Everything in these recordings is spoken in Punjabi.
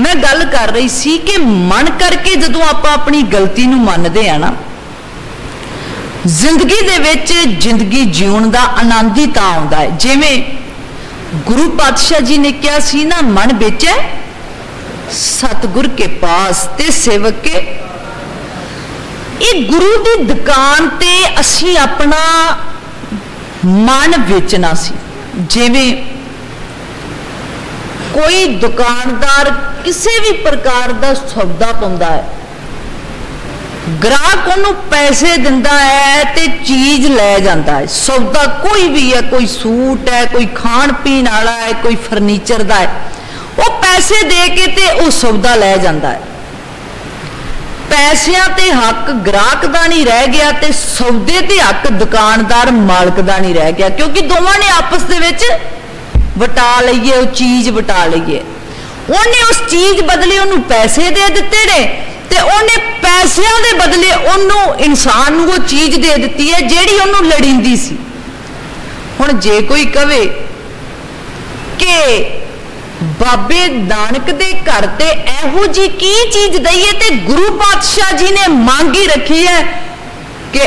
ਮੈਂ ਗੱਲ ਕਰ ਰਹੀ ਸੀ ਕਿ ਮਨ ਕਰਕੇ ਜਦੋਂ ਆਪਾਂ ਆਪਣੀ ਗਲਤੀ ਨੂੰ ਮੰਨਦੇ ਆ ਨਾ, ਜ਼ਿੰਦਗੀ ਦੇ ਵਿੱਚ ਜ਼ਿੰਦਗੀ ਜਿਉਣ ਦਾ ਆਨੰਦ ਹੀ ਤਾਂ ਆਉਂਦਾ ਹੈ। ਜਿਵੇਂ ਗੁਰੂ ਪਾਤਸ਼ਾਹ ਜੀ ਨੇ ਕਿਹਾ ਸੀ ਨਾ, ਮਨ ਵਿੱਚ ਹੈ ਸਤਗੁਰ ਕੇ ਪਾਸ ਤੇ ਸੇਵਕ ਕੇ ਇਹ ਗੁਰੂ ਦੀ ਦੁਕਾਨ ਤੇ ਅਸੀਂ ਆਪਣਾ ਮਨ ਵੇਚਣਾ ਸੀ। ਜਿਵੇਂ ਕੋਈ ਦੁਕਾਨਦਾਰ ਕਿਸੇ ਵੀ ਪ੍ਰਕਾਰ ਦਾ ਸੌਦਾ ਪਾਉਂਦਾ ਹੈ। ਗ੍ਰਾਹਕ ਉਹਨੂੰ ਪੈਸੇ ਦਿੰਦਾ ਹੈ ਤੇ ਚੀਜ਼ ਲੈ ਜਾਂਦਾ ਹੈ। ਸੌਦਾ ਕੋਈ ਵੀ ਹੈ, ਕੋਈ ਸੂਟ ਹੈ, ਕੋਈ ਖਾਣ ਪੀਣ ਵਾਲਾ ਹੈ, ਕੋਈ ਫਰਨੀਚਰ ਦਾ ਹੈ। ਉਹ ਪੈਸੇ ਦੇ ਕੇ ਤੇ ਉਹ ਸੌਦਾ ਲੈ ਜਾਂਦਾ ਹੈ। ਪੈਸਿਆਂ ਤੇ ਹੱਕ ਗ੍ਰਾਹਕ ਦਾ ਨਹੀਂ ਰਹਿ ਗਿਆ ਤੇ ਸੌਦੇ ਤੇ ਹੱਕ ਦੁਕਾਨਦਾਰ ਮਾਲਕ ਦਾ ਨਹੀਂ ਰਹਿ ਗਿਆ, ਕਿਉਂਕਿ ਦੋਵਾਂ ਨੇ ਆਪਸ ਦੇ ਵਿੱਚ ਵਟਾ ਲਈਏ, ਉਹ ਚੀਜ਼ ਵਟਾ ਲਈਏ। ਉਹਨੇ ਉਸ ਚੀਜ਼ ਬਦਲੇ ਉਹਨੂੰ ਪੈਸੇ ਦੇ ਦਿੱਤੇ ਨੇ ਤੇ ਉਹਨੇ ਪੈਸਿਆਂ ਦੇ ਬਦਲੇ ਉਹਨੂੰ ਇਨਸਾਨ ਨੂੰ ਉਹ ਚੀਜ਼ ਦੇ ਦਿੱਤੀ ਹੈ ਜਿਹੜੀ ਉਹਨੂੰ ਲੜਿੰਦੀ ਸੀ। ਹੁਣ ਜੇ ਕੋਈ ਕਵੇ ਕਿ ਬਾਬੇ ਨਾਨਕ ਦੇ ਘਰ ਤੇ ਇਹੋ ਜੀ ਕੀ ਚੀਜ਼ ਦਈਏ ਤੇ ਗੁਰੂ ਪਾਤਸ਼ਾਹ ਜੀ ਨੇ ਮੰਗ ਹੀ ਰੱਖੀ ਹੈ ਕਿ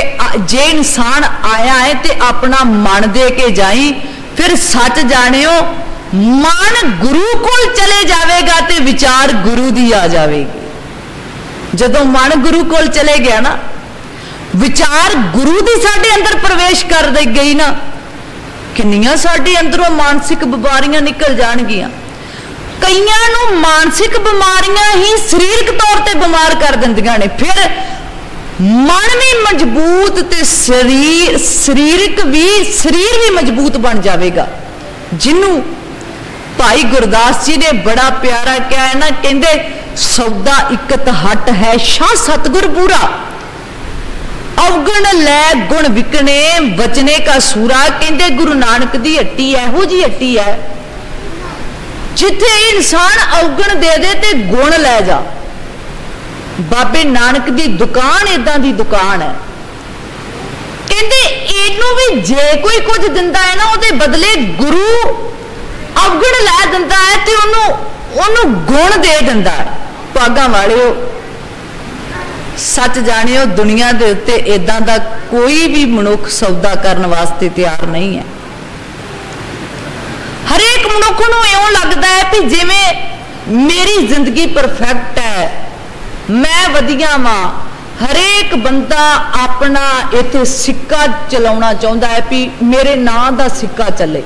ਜੇ ਇਨਸਾਨ ਆਇਆ ਹੈ ਤੇ ਆਪਣਾ ਮਨ ਦੇ ਕੇ ਜਾਈ ਫਿਰ ਸੱਚ ਜਾਣਿਓ, ਮਨ ਗੁਰੂ ਕੋਲ ਚਲੇ ਜਾਵੇਗਾ ਤੇ ਵਿਚਾਰ ਗੁਰੂ ਦੀ ਆ ਜਾਵੇਗੀ। ਜਦੋਂ ਮਨ ਗੁਰੂ ਕੋਲ ਚਲੇ ਗਿਆ ਨਾ, ਵਿਚਾਰ ਗੁਰੂ ਦੀ ਸਾਡੇ ਅੰਦਰ ਪ੍ਰਵੇਸ਼ ਕਰ ਦੇ ਗਈ ਨਾ, ਕਿੰਨੀਆਂ ਸਾਡੇ ਅੰਦਰੋਂ ਮਾਨਸਿਕ ਬਿਮਾਰੀਆਂ ਨਿਕਲ ਜਾਣਗੀਆਂ। ਕਈਆਂ ਨੂੰ ਮਾਨਸਿਕ ਬਿਮਾਰੀਆਂ ਹੀ ਸਰੀਰਕ ਤੌਰ ਤੇ ਬਿਮਾਰ ਕਰ ਦਿੰਦੀਆਂ ਨੇ, ਫਿਰ ਮਨ ਵੀ ਮਜ਼ਬੂਤ ਤੇ ਸਰੀਰ, ਸਰੀਰਕ ਵੀ, ਸਰੀਰ ਵੀ ਮਜ਼ਬੂਤ ਬਣ ਜਾਵੇਗਾ। ਜਿਹਨੂੰ ਭਾਈ ਗੁਰਦਾਸ ਜੀ ਨੇ ਬੜਾ ਪਿਆਰਾ ਕਿਹਾ ਹੈ ਨਾ ਕਹਿੰਦੇ, ਸੌਦਾ ਇਕਤ ਹਟ ਹੈ ਸ਼ਾ ਸਤਗੁਰ ਪੂਰਾ। ਅਵਗਣ ਲੈ ਗੁਣ ਵਿਕਣੇ ਬਚਨੇ ਕਾ ਸੂਰਾ। ਕਹਿੰਦੇ, ਗੁਰੂ ਨਾਨਕ ਦੀ ਹੱਟੀ ਇਹੋ ਜੀ ਹੱਟੀ ਹੈ, ਜਿੱਥੇ ਇਨਸਾਨ ਅਵਗਣ ਦੇ ਦੇ ਤੇ ਗੁਣ ਲੈ ਜਾ। ਬਾਬੇ ਨਾਨਕ ਦੀ ਦੁਕਾਨ ਇਦਾਂ ਦੀ ਦੁਕਾਨ ਹੈ। ਕਹਿੰਦੇ ਇਹਨੂੰ ਵੀ ਜੇ ਕੋਈ ਕੁਝ ਦਿੰਦਾ ਹੈ ਨਾ, ਉਹਦੇ ਬਦਲੇ ਗੁਰੂ ਅਵਗਣ ਲੈ ਦਿੰਦਾ ਹੈ ਤੇ ਉਹਨੂੰ ਉਹਨੂੰ ਗੁਣ ਦੇ ਦਿੰਦਾ ਹੈ। ਭਾਗਾਂ ਵਾਲਿਓ, ਸੱਚ ਜਾਣਿਓ, ਦੁਨੀਆ ਦੇ ਉੱਤੇ ਇਦਾਂ ਦਾ ਕੋਈ ਵੀ ਮਨੁੱਖ ਸੌਦਾ ਕਰਨ ਵਾਸਤੇ ਤਿਆਰ ਨਹੀਂ ਹੈ। ਹਰੇਕ ਮਨੁੱਖ ਨੂੰ ਇਉਂ ਲੱਗਦਾ ਹੈ ਕਿ ਜਿਵੇਂ ਮੇਰੀ ਜ਼ਿੰਦਗੀ ਪਰਫੈਕਟ ਹੈ ਮੈਂ ਵਧੀਆ ਵਾਂ। ਹਰੇਕ ਬੰਦਾ ਆਪਣਾ ਇੱਥੇ ਸਿੱਕਾ ਚਲਾਉਣਾ ਚਾਹੁੰਦਾ ਹੈ ਕਿ ਮੇਰੇ ਨਾਂ ਦਾ ਸਿੱਕਾ ਚੱਲੇ।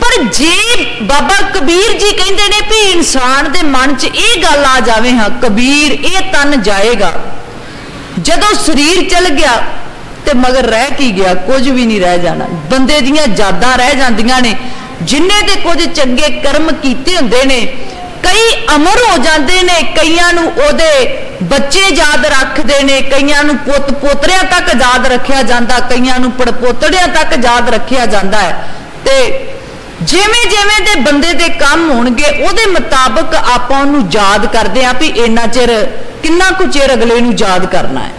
ਪਰ ਜੇ ਬਾਬਾ ਕਬੀਰ ਜੀ ਕਹਿੰਦੇ ਨੇ ਵੀ ਇਨਸਾਨ ਦੇ ਮਨ 'ਚ ਇਹ ਗੱਲ ਆ ਜਾਵੇ, ਹਾਂ, ਕਬੀਰ, ਇਹ ਤਨ ਜਾਏਗਾ। ਜਦੋਂ ਸਰੀਰ ਚਲ ਗਿਆ ਤੇ ਮਗਰ ਰਹਿ ਕੀ ਗਿਆ, ਕੁਝ ਵੀ ਨਹੀਂ ਰਹਿ ਜਾਣਾ। ਬੰਦੇ ਦੀਆਂ ਯਾਦਾਂ ਰਹਿ ਜਾਂਦੀਆਂ ਨੇ ਜਿਨ੍ਹਾਂ ਦੇ ਕੁਝ ਚੰਗੇ ਕਰਮ ਕੀਤੇ ਹੁੰਦੇ ਨੇ ਕਈ ਅਮਰ ਹੋ ਜਾਂਦੇ ਨੇ, ਕਈਆਂ ਨੂੰ ਉਹਦੇ ਬੱਚੇ ਯਾਦ ਰੱਖਦੇ ਨੇ, ਕਈਆਂ ਨੂੰ ਪੁੱਤ ਪੋਤਰਿਆਂ ਤੱਕ ਯਾਦ ਰੱਖਿਆ ਜਾਂਦਾ, ਕਈਆਂ ਨੂੰ ਪੜਪੋਤੜਿਆਂ ਤੱਕ ਯਾਦ ਰੱਖਿਆ ਜਾਂਦਾ ਹੈ। ਤੇ ਜਿਵੇਂ ਜਿਵੇਂ ਦੇ ਬੰਦੇ ਦੇ ਕੰਮ ਹੋਣਗੇ, ਉਹਦੇ ਮੁਤਾਬਕ ਆਪਾਂ ਉਹਨੂੰ ਯਾਦ ਕਰਦੇ ਆਂ ਵੀ ਇੰਨਾ ਚਿਰ, ਕਿੰਨਾ ਕੁ ਚਿਰ ਅਗਲੇ ਨੂੰ ਯਾਦ ਕਰਨਾ ਹੈ।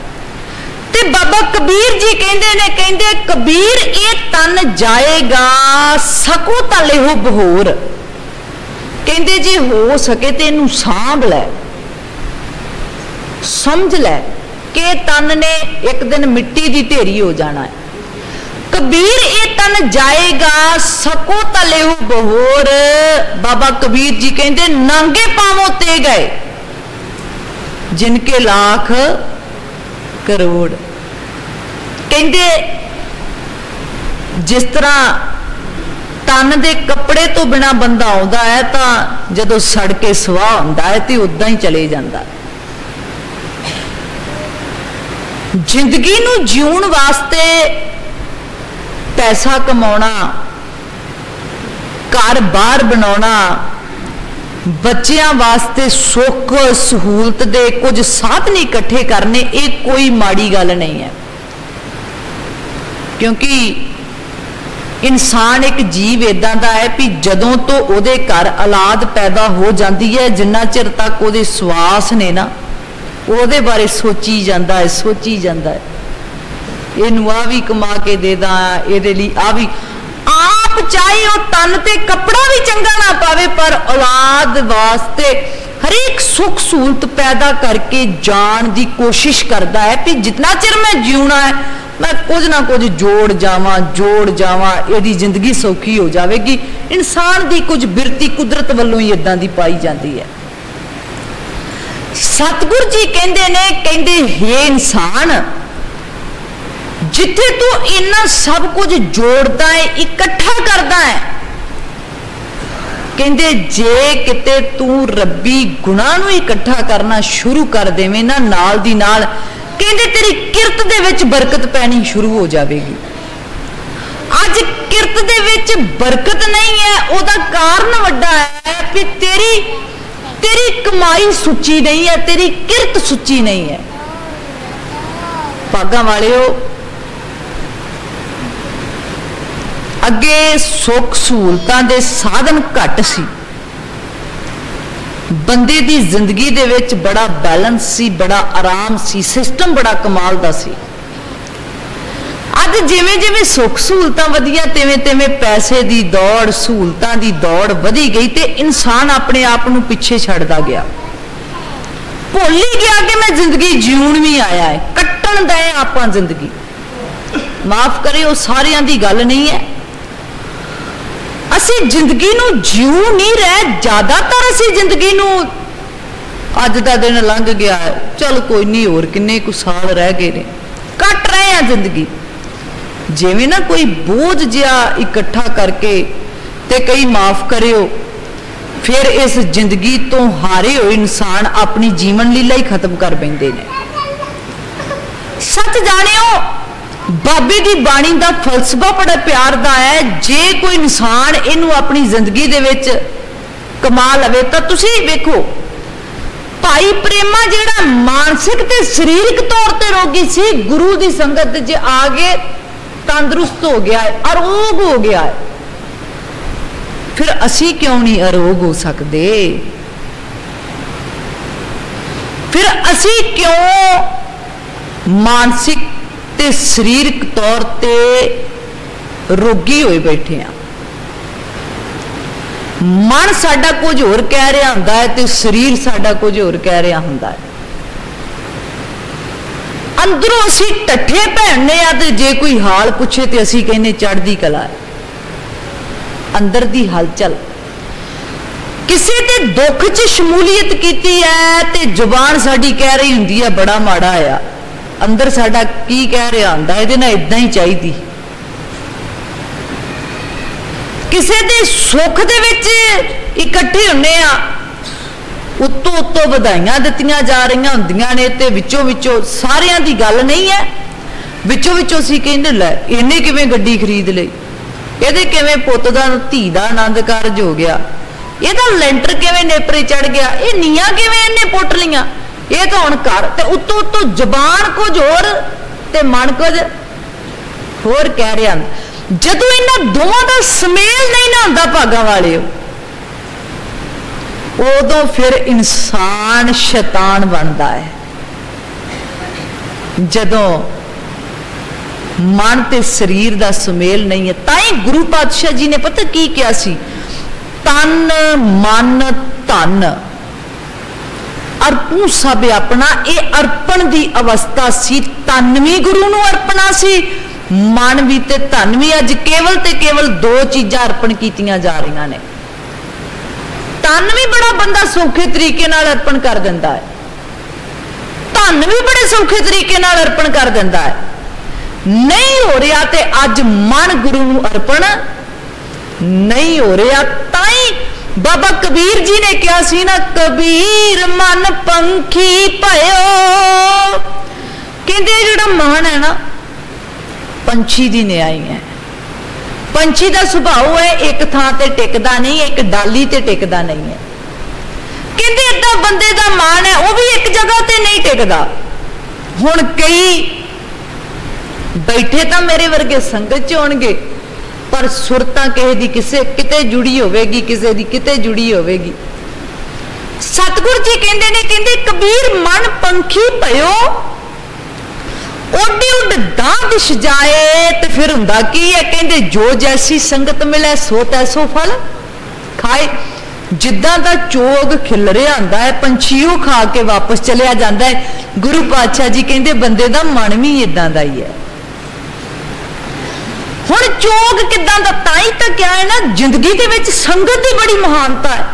ਤੇ ਬਾਬਾ ਕਬੀਰ ਜੀ ਕਹਿੰਦੇ ਨੇ, ਕਹਿੰਦੇ ਕਬੀਰ ਇਹ ਤਨ ਜਾਏਗਾ, ਸਕੋ ਤਲੇ ਹੋ ਬਹੋਰ। ਕਹਿੰਦੇ ਜੇ ਹੋ ਸਕੇ ਤੇ ਇਹਨੂੰ ਸਾਂਭ ਲੈ। ਸਮਝ ਲੈ ਕਿ ਤਨ ਨੇ ਇੱਕ ਦਿਨ ਮਿੱਟੀ ਦੀ ਢੇਰੀ ਹੋ ਜਾਣਾ ਹੈ। ਕਬੀਰ ਇਹ ਤਨ ਜਾਏਗਾ, ਸਕੋ ਤਲੇ ਬਹੋਰ। ਬਾਬਾ ਕਬੀਰ ਜੀ ਕਹਿੰਦੇ, ਨਾਂਗੇ ਪਾਵੋ ਤੇ ਗਏ, ਜਿਨਕੇ ਲੱਖ ਕਰੋੜ। ਕਹਿੰਦੇ, ਜਿਸ ਤਰ੍ਹਾਂ ਤਨ ਦੇ ਕੱਪੜੇ ਤੋਂ ਬਿਨਾ ਬੰਦਾ ਆਉਂਦਾ ਹੈ ਤਾਂ ਜਦੋਂ ਸੜ ਕੇ ਸਵਾਹ ਹੁੰਦਾ ਹੈ ਤੇ ਉਦਾਂ ਹੀ ਚਲੇ ਜਾਂਦਾ ਜ਼ਿੰਦਗੀ ਨੂੰ ਜਿਉਣ ਵਾਸਤੇ ਪੈਸਾ ਕਮਾਉਣਾ, ਘਰ ਬਾਹਰ ਬਣਾਉਣਾ, ਬੱਚਿਆਂ ਵਾਸਤੇ ਸੁੱਖ, ਸਹੂਲਤ ਦੇ ਕੁਝ ਸਾਧਨ ਇਕੱਠੇ ਕਰਨੇ, ਇਹ ਕੋਈ ਮਾੜੀ ਗੱਲ ਨਹੀਂ ਹੈ। ਕਿਉਂਕਿ ਇਨਸਾਨ ਇੱਕ ਜੀਵ ਇਦਾਂ ਦਾ ਹੈ ਕਿ ਜਦੋਂ ਤੋਂ ਉਹਦੇ ਘਰ ਔਲਾਦ ਪੈਦਾ ਹੋ ਜਾਂਦੀ ਹੈ, ਜਿੰਨਾ ਚਿਰ ਤੱਕ ਉਹਦੇ ਸਵਾਸ ਨੇ ਨਾ, ਉਹਦੇ ਬਾਰੇ ਸੋਚੀ ਜਾਂਦਾ ਹੈ, ਸੋਚੀ ਜਾਂਦਾ ਹੈ। ਇਹਨੂੰ ਆ ਵੀ ਕਮਾ ਕੇ ਦੇ ਦਾਂ, ਇਹਦੇ ਲਈ ਆ ਵੀ ਆਪ ਚਾਹੇ ਉਹ ਤਨ ਤੇ ਕੱਪੜਾ ਵੀ ਚੰਗਾ ਨਾ ਪਾਵੇ, ਪਰ ਔਲਾਦ ਵਾਸਤੇ ਹਰੇਕ ਸੁੱਖ ਸਹੂਲਤ ਪੈਦਾ ਕਰਕੇ ਜਾਣ ਦੀ ਕੋਸ਼ਿਸ਼ ਕਰਦਾ ਹੈ ਕਿ ਜਿੰਨਾ ਚਿਰ ਮੈਂ ਜਿਉਣਾ ਹੈ ਮੈਂ ਕੁਝ ਨਾ ਕੁਝ ਜੋੜ ਜਾਵਾਂ ਜੋੜ ਜਾਵਾਂ, ਇਹਦੀ ਜ਼ਿੰਦਗੀ ਸੌਖੀ ਹੋ ਜਾਵੇਗੀ। ਇਨਸਾਨ ਦੀ ਕੁਝ ਬਿਰਤੀ ਕੁਦਰਤ ਵੱਲੋਂ ਹੀ ਇਦਾਂ ਦੀ ਪਾਈ ਜਾਂਦੀ ਹੈ। ਸਤਿਗੁਰ ਜੀ ਕਹਿੰਦੇ ਨੇ, ਕਹਿੰਦੇ, ਹੈ ਇਨਸਾਨ, ਜਿੱਥੇ ਤੂੰ ਇਹਨਾਂ ਸਭ ਕੁਝ ਜੋੜਦਾ ਹੈ, ਇਕੱਠਾ ਕਰਦਾ ਹੈ, ਕਹਿੰਦੇ, ਜੇ ਕਿਤੇ ਤੂੰ ਰੱਬੀ ਗੁਨਾਹ ਨੂੰ ਇਕੱਠਾ ਕਰਨਾ ਸ਼ੁਰੂ ਕਰ ਦੇਵੇਂ ਨਾ ਨਾਲ ਦੀ ਨਾਲ ਕਹਿੰਦੇ ਤੇਰੀ ਕਿਰਤ ਦੇ ਵਿੱਚ ਬਰਕਤ ਪੈਣੀ ਸ਼ੁਰੂ ਹੋ ਜਾਵੇਗੀ। ਅੱਜ ਕਿਰਤ ਦੇ ਵਿੱਚ ਬਰਕਤ ਨਹੀਂ ਹੈ, ਉਹਦਾ ਕਾਰਨ ਵੱਡਾ ਹੈ ਕਿ ਤੇਰੀ ਤੇਰੀ ਕਮਾਈ ਸੁੱਚੀ ਨਹੀਂ ਹੈ, ਤੇਰੀ ਕਿਰਤ ਸੁੱਚੀ ਨਹੀਂ ਹੈ। ਭਾਗਾਂ ਵਾਲਿਓ, ਅੱਗੇ ਸੁੱਖ ਸਹੂਲਤਾਂ ਦੇ ਸਾਧਨ ਘੱਟ ਸੀ। ਬੰਦੇ ਦੀ ਜ਼ਿੰਦਗੀ ਦੇ ਵਿੱਚ ਬੜਾ ਬੈਲੈਂਸ ਸੀ, ਬੜਾ ਆਰਾਮ ਸੀ, ਸਿਸਟਮ ਬੜਾ ਕਮਾਲ ਦਾ ਸੀ। ਅੱਜ ਜਿਵੇਂ ਜਿਵੇਂ ਸੁੱਖ ਸਹੂਲਤਾਂ ਵਧੀਆਂ, ਤਿਵੇਂ ਤਿਵੇਂ ਪੈਸੇ ਦੀ ਦੌੜ, ਸਹੂਲਤਾਂ ਦੀ ਦੌੜ ਵਧੀ ਗਈ ਤੇ ਇਨਸਾਨ ਆਪਣੇ ਆਪ ਨੂੰ ਪਿੱਛੇ ਛੱਡਦਾ ਗਿਆ। ਭੁੱਲ ਹੀ ਗਿਆ ਕਿ ਮੈਂ ਜ਼ਿੰਦਗੀ ਜਿਉਣ ਵੀ ਆਇਆ ਹੈ ਕੱਟਣ ਦਾ ਹੈ ਆਪਾਂ ਜ਼ਿੰਦਗੀ। ਮਾਫ ਕਰਿਓ, ਸਾਰਿਆਂ ਦੀ ਗੱਲ ਨਹੀਂ ਹੈ ਅਸੀਂ ਜ਼ਿੰਦਗੀ ਨੂੰ ਜਿਉ ਨਹੀਂ ਰਹੇ, ਜ਼ਿਆਦਾਤਰ ਅਸੀਂ ਜ਼ਿੰਦਗੀ ਨੂੰ ਅੱਜ ਦਾ ਦਿਨ ਲੰਘ ਗਿਆ ਚਲ ਕੋਈ ਨਹੀਂ, ਹੋਰ ਕਿੰਨੇ ਕੁ ਸਾਲ ਰਹਿ ਗਏ ਨੇ। ਕੱਟ ਰਹੇ ਆ ਜ਼ਿੰਦਗੀ। ਜਿਵੇਂ ਨਾ ਕੋਈ ਬੋਝ ਜਿਹਾ ਇਕੱਠਾ ਕਰਕੇ ਤੇ ਕਈ ਮਾਫ ਕਰਿਓ, ਫਿਰ ਇਸ ਜ਼ਿੰਦਗੀ ਤੋਂ ਹਾਰੇ ਹੋਏ ਇਨਸਾਨ ਆਪਣੀ ਜੀਵਨ ਲੀਲਾ ਹੀ ਖਤਮ ਕਰ ਬੈਂਦੇ ਨੇ। ਸੱਚ ਜਾਣਿਓ ਬਾਬੇ ਦੀ ਬਾਣੀ ਦਾ ਫਲਸਫਾ ਬੜਾ ਪਿਆਰ ਦਾ ਹੈ। ਜੇ ਕੋਈ ਇਨਸਾਨ ਇਹਨੂੰ ਆਪਣੀ ਜ਼ਿੰਦਗੀ ਦੇ ਵਿੱਚ ਕਮਾ ਲਵੇ ਤਾਂ ਤੁਸੀਂ ਵੇਖੋ, ਭਾਈ ਪ੍ਰੇਮਾ ਜਿਹੜਾ ਮਾਨਸਿਕ ਤੇ ਸਰੀਰਕ ਤੌਰ ਤੇ ਰੋਗੀ ਸੀ, ਗੁਰੂ ਦੀ ਸੰਗਤ ਜੇ ਆ ਕੇ ਤੰਦਰੁਸਤ ਹੋ ਗਿਆ ਹੈ, ਅਰੋਗ ਹੋ ਗਿਆ ਹੈ। ਫਿਰ ਅਸੀਂ ਕਿਉਂ ਨਹੀਂ ਅਰੋਗ ਹੋ ਸਕਦੇ? ਫਿਰ ਅਸੀਂ ਕਿਉਂ ਮਾਨਸਿਕ ਤੇ ਸਰੀਰਕ ਤੌਰ ਤੇ ਰੋਗੀ ਹੋਏ ਬੈਠੇ ਆ। ਮਨ ਸਾਡਾ ਕੁਝ ਹੋਰ ਕਹਿ ਰਿਹਾ ਹੁੰਦਾ ਹੈ ਤੇ ਸਰੀਰ ਸਾਡਾ ਕੁਝ ਹੋਰ ਕਹਿ ਰਿਹਾ ਹੁੰਦਾ ਹੈ। ਅੰਦਰੋਂ ਅਸੀਂ ਟੱਠੇ ਭੈਣਨੇ ਆ ਤੇ ਜੇ ਕੋਈ ਹਾਲ ਪੁੱਛੇ ਤੇ ਅਸੀਂ ਕਹਿੰਨੇ ਚੜਦੀ ਕਲਾ ਹੈ। ਅੰਦਰ ਦੀ ਹਲਚਲ। ਕਿਸੇ ਦੇ ਦੁੱਖ 'ਚ ਸ਼ਮੂਲੀਅਤ ਕੀਤੀ ਹੈ ਤੇ ਜ਼ੁਬਾਨ ਸਾਡੀ ਕਹਿ ਰਹੀ ਹੁੰਦੀ ਹੈ, ਬੜਾ ਮਾੜਾ ਆ। ਅੰਦਰ ਸਾਡਾ ਕੀ ਕਹਿ ਰਿਹਾ ਹੁੰਦਾ, ਇਹਦੇ ਨਾਲ ਇਦਾਂ ਹੀ ਚਾਹੀਦੀ। ਕਿਸੇ ਦੇ ਸੁੱਖ ਦੇ ਵਿੱਚ ਇਕੱਠੇ ਹੁੰਨੇ ਆ, ਉੱਤੋਂ ਉੱਤੋਂ ਵਧਾਈਆਂ ਦਿੱਤੀਆਂ ਜਾ ਰਹੀਆਂ ਹੁੰਦੀਆਂ ਨੇ ਤੇ ਵਿੱਚੋਂ ਵਿੱਚੋਂ ਸਾਰਿਆਂ ਦੀ ਗੱਲ ਨਹੀਂ ਹੈ। ਵਿੱਚੋਂ ਵਿੱਚੋਂ ਅਸੀਂ ਕਹਿੰਦੇ, ਲੈ, ਇਹਨੇ ਕਿਵੇਂ ਗੱਡੀ ਖਰੀਦ ਲਈ? ਇਹਦੇ ਕਿਵੇਂ ਪੁੱਤ ਦਾ ਧੀ ਦਾ ਆਨੰਦ ਕਾਰਜ ਹੋ ਗਿਆ? ਇਹਦਾ ਲੈਂਟਰ ਕਿਵੇਂ ਨੇਪਰੇ ਚੜ ਗਿਆ? ਇਹ ਨੀਆਂ ਕਿਵੇਂ ਇਹਨੇ ਪੁੱਟ ਲੀਆਂ ਇਹ ਤਾਂ ਹੁਣ ਘਰ, ਤੇ ਉੱਤੋਂ ਉੱਤੋਂ ਜ਼ਬਾਨ ਕੁਝ ਹੋਰ ਤੇ ਮਨ ਕੁਝ ਹੋਰ ਕਹਿ ਰਿਹਾ ਜਦੋਂ ਇਹਨਾਂ ਦੋਵਾਂ ਦਾ ਸਮੇਲ ਨਹੀਂ ਨਾ ਹੁੰਦਾ ਭਾਗਾਂ ਵਾਲਿਓ, ਉਦੋਂ ਫਿਰ ਇਨਸਾਨ ਸ਼ੈਤਾਨ ਬਣਦਾ ਹੈ। ਜਦੋਂ ਮਨ ਤੇ ਸਰੀਰ ਦਾ ਸੁਮੇਲ ਨਹੀਂ ਹੈ, ਤਾਂ ਹੀ ਗੁਰੂ ਪਾਤਸ਼ਾਹ ਜੀ ਨੇ ਪਤਾ ਕੀ ਕਿਹਾ ਸੀ? ਤਨ, ਮਨ, ਧਨ। ਅਰਪੂ ਸਭ ਆਪਣਾ, ਇਹ ਅਰਪਣ ਦੀ ਅਵਸਥਾ ਸੀ। ਤਨ ਵੀ ਗੁਰੂ ਨੂੰ ਅਰਪਣਾ ਸੀ। ਮਨ ਵੀ ਤੇ ਧਨ ਵੀ ਅੱਜ ਕੇਵਲ ਤੇ ਕੇਵਲ ਦੋ ਚੀਜ਼ਾਂ ਅਰਪਣ ਕੀਤੀਆਂ ਜਾ ਰਹੀਆਂ ਨੇ। ਤਨ ਵੀ ਬੜਾ ਬੰਦਾ ਸੌਖੇ ਤਰੀਕੇ ਨਾਲ ਅਰਪਣ ਕਰ ਦਿੰਦਾ ਹੈ। ਧਨ ਵੀ ਬੜੇ ਸੌਖੇ ਤਰੀਕੇ ਨਾਲ ਅਰਪਣ ਕਰ ਦਿੰਦਾ ਹੈ। ਨਹੀਂ ਹੋ ਰਿਹਾ ਤੇ ਅੱਜ ਮਨ ਗੁਰੂ ਨੂੰ ਅਰਪਣ, ਨਹੀਂ ਹੋ ਰਿਹਾ ਤਾਂ ਹੀ ਬਾਬਾ ਕਬੀਰ ਜੀ ਨੇ ਕਿਹਾ ਸੀ ਨਾ, ਕਬੀਰ ਮਨ ਪੰਖੀ ਭਇਓ। ਕਹਿੰਦੇ ਜਿਹੜਾ ਮਨ ਹੈ ਨਾ, ਪੰਛੀ ਦੀ ਨਿਆਈ ਹੈ। ਪੰਛੀ ਦਾ ਸੁਭਾਅ ਹੈ, ਇੱਕ ਥਾਂ ਤੇ ਟਿਕਦਾ ਨਹੀਂ, ਇੱਕ ਡਾਲੀ ਤੇ ਟਿਕਦਾ ਨਹੀਂ ਹੈ। ਕਹਿੰਦੇ ਇਦਾਂ ਬੰਦੇ ਦਾ ਮਨ ਹੈ, ਉਹ ਵੀ ਇੱਕ ਜਗ੍ਹਾ ਤੇ ਨਹੀਂ ਟਿਕਦਾ। ਹੁਣ ਕਈ ਬੈਠੇ ਤਾਂ ਮੇਰੇ ਵਰਗੇ ਸੰਗਤ ਚ ਹੋਣਗੇ। ਪਰ ਸੁਰਤਾਂ ਕਿਸੇ ਦੀ ਕਿਸੇ ਕਿਤੇ ਜੁੜੀ ਹੋਵੇਗੀ, ਕਿਸੇ ਦੀ ਕਿਤੇ ਜੁੜੀ ਹੋਵੇਗੀ। ਸਤਿਗੁਰ ਜੀ ਕਹਿੰਦੇ ਨੇ, ਕਹਿੰਦੇ ਕਬੀਰ ਮਨ ਪੰਖੀ ਭਇਓ, ਓਡੀ ਉੱਡ ਦਾਦ ਸਜਾਏ ਤੇ ਫਿਰ ਹੁੰਦਾ ਕੀ ਹੈ? ਕਹਿੰਦੇ ਜੋ ਜੈਸੀ ਸੰਗਤ ਮਿਲੇ, ਸੋ ਤੈਸੋ ਫਲ ਖਾਏ। ਜਿੱਦਾਂ ਦਾ ਚੋਗ ਖਿਲ ਰਿਹਾ ਹੁੰਦਾ ਹੈ, ਪੰਛੀਓ ਖਾ ਕੇ ਵਾਪਸ ਚਲਿਆ ਜਾਂਦਾ ਹੈ। ਗੁਰੂ ਪਾਤਸ਼ਾਹ ਜੀ ਕਹਿੰਦੇ, ਬੰਦੇ ਦਾ ਮਨ ਵੀ ਇਦਾਂ ਦਾ ਹੀ ਹੈ। ਹੁਣ ਚੋਗ ਕਿਦਾਂ ਦਾ ਤਾਂ ਹੀ ਤਾਂ ਕਿਹਾ ਹੈ ਨਾ, ਜ਼ਿੰਦਗੀ ਦੇ ਵਿੱਚ ਸੰਗਤ ਦੀ ਬੜੀ ਮਹਾਨਤਾ ਹੈ।